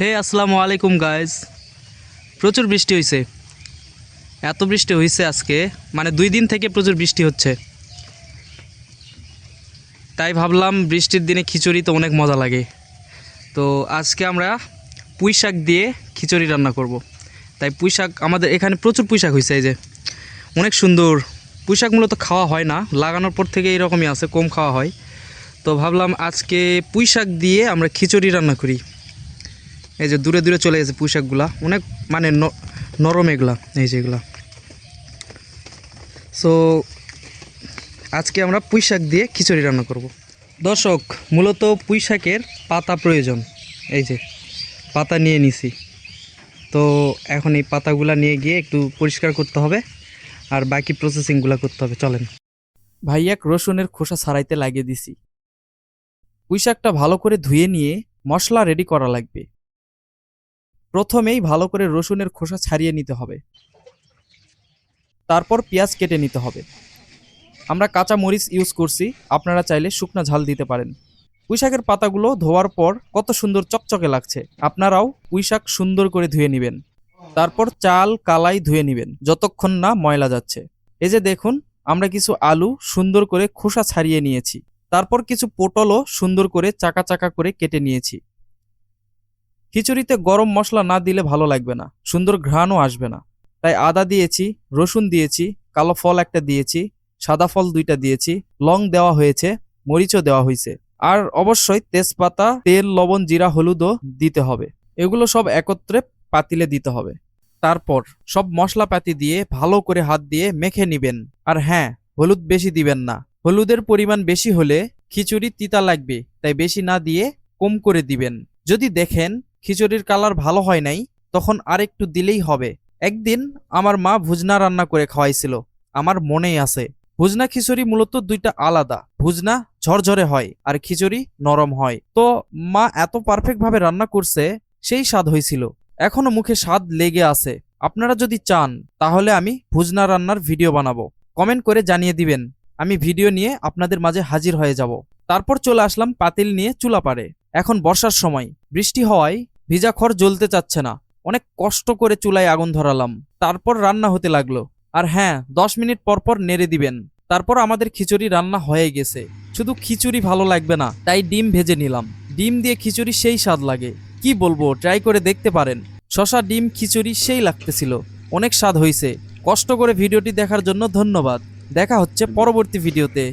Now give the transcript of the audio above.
হে, আসসালামু আলাইকুম গাইজ প্রচুর বৃষ্টি হয়েছে এত বৃষ্টি হয়েছে আজকে মানে দুই দিন থেকে প্রচুর বৃষ্টি হচ্ছে। তাই ভাবলাম বৃষ্টির দিনে খিচুড়ি তো অনেক মজা লাগে। তো আজকে আমরা পুঁই শাক দিয়ে খিচুড়ি রান্না করব। তাই পুঁই শাক, আমাদের এখানে প্রচুর পুঁই শাক হয়েছে এই যে। অনেক সুন্দর। পুঁই শাক মূলত খাওয়া হয় না, লাগানোর পর থেকে এরকমই আছে, কম খাওয়া হয়। তো ভাবলাম আজকে পুঁই শাক দিয়ে আমরা খিচুড়ি রান্না করি। এই যে দূরে দূরে চলে গেছে পুঁইশাকগুলা। অনেক মানে নরম এগুলা, এই যে এগুলা। সো আজকে আমরা পুঁইশাক দিয়ে খিচুড়ি রান্না করব। দর্শক, মূলত পুঁইশাকের পাতা প্রয়োজন। এই যে, পাতা নিয়ে নিছি। তো এখন এই পাতাগুলা নিয়ে গিয়ে একটু পরিষ্কার করতে হবে, আর বাকি প্রসেসিংগুলো করতে হবে। চলেন। ভাইয়াক রসুনের খোসা ছাড়াইতে লাগিয়ে দিছি। পুঁইশাকটা ভালো করে ধুয়ে নিয়ে মশলা রেডি করা লাগবে। প্রথমেই ভালো করে রসুনের খোসা ছাড়িয়ে নিতে হবে। তারপর পেঁয়াজ কেটে নিতে হবে। আমরা কাঁচা মরিচ ইউজ করছি, আপনারা চাইলে শুকনো ঝাল দিতে পারেন। পুঁইশাকের পাতাগুলো ধোয়ার পর কত সুন্দর চকচকে লাগছে, আপনারাও পুঁই শাক সুন্দর করে ধুয়ে নেবেন। তারপর চাল, কালাই ধুয়ে নেবেন, যতক্ষণ না ময়লা যাচ্ছে। এই যে দেখুন, আমরা কিছু আলু সুন্দর করে খোসা ছাড়িয়ে নিয়েছি। তারপর কিছু পটলও সুন্দর করে চাকা চাকা করে কেটে নিয়েছি। খিচুড়িতে গরম মশলা না দিলে ভালো লাগবে না, সুন্দর ঘ্রাণও আসবে না। তাই আদা দিয়েছি, রসুন দিয়েছি, কালো ফল একটা দিয়েছি, সাদা ফল দুইটা দিয়েছি, লং দেওয়া হয়েছে, মরিচও দেওয়া হয়েছে। আর অবশ্যই তেজপাতা, তেল, লবণ, জিরা, হলুদও দিতে হবে। এগুলো সব একত্রে পাতিলে দিতে হবে। তারপর সব মশলাপাতি দিয়ে ভালো করে হাত দিয়ে মেখে নিবেন। আর হ্যাঁ হলুদ বেশি দিবেন না। হলুদের পরিমাণ বেশি হলে খিচুড়ি তিতা লাগবে, তাই বেশি না দিয়ে কম করে দিবেন। যদি দেখেন খিচুড়ির কালার ভালো হয় নাই, তখন আর একটু দিলেই হবে। একদিন আমার মা ভুজনা রান্না করে খাওয়াইছিল, আমার মনেই আছে। ভুজনা খিচুড়ি মূলত দুইটা আলাদা, ভুজনা ঝরঝরে হয় আর খিচুড়ি নরম হয়। তো মা এত পারফেক্ট ভাবে রান্না করছে, সেই স্বাদ হয়েছিল। এখনও মুখে স্বাদ লেগে আছে। আপনারা যদি চান, তাহলে আমি ভুজনা রান্নার ভিডিও বানাবো। কমেন্ট করে জানিয়ে দিবেন, আমি ভিডিও নিয়ে আপনাদের মাঝে হাজির হয়ে যাব। তারপর চলে আসলাম পাতিল নিয়ে চুলা পারে এখন বর্ষার সময়, বৃষ্টি হওয়ায় ভিজা খড় জ্বলতে চাচ্ছে না। অনেক কষ্ট করে চুলায় আগুন ধরালাম। তারপর রান্না হতে লাগল। আর হ্যাঁ দশ মিনিট পর পর নেড়ে দিবেন। তারপর আমাদের খিচুড়ি রান্না হয়ে গেছে। শুধু খিচুড়ি ভালো লাগবে না, তাই ডিম ভেজে নিলাম। ডিম দিয়ে খিচুড়ি সেই স্বাদ লাগে। কি বলব, ট্রাই করে দেখতে পারেন। শশা, ডিম, খিচুড়ি সেই লাগতেছিল। অনেক স্বাদ হয়েছে কষ্ট করে ভিডিওটি দেখার জন্য ধন্যবাদ। দেখা হচ্ছে পরবর্তী ভিডিওতে।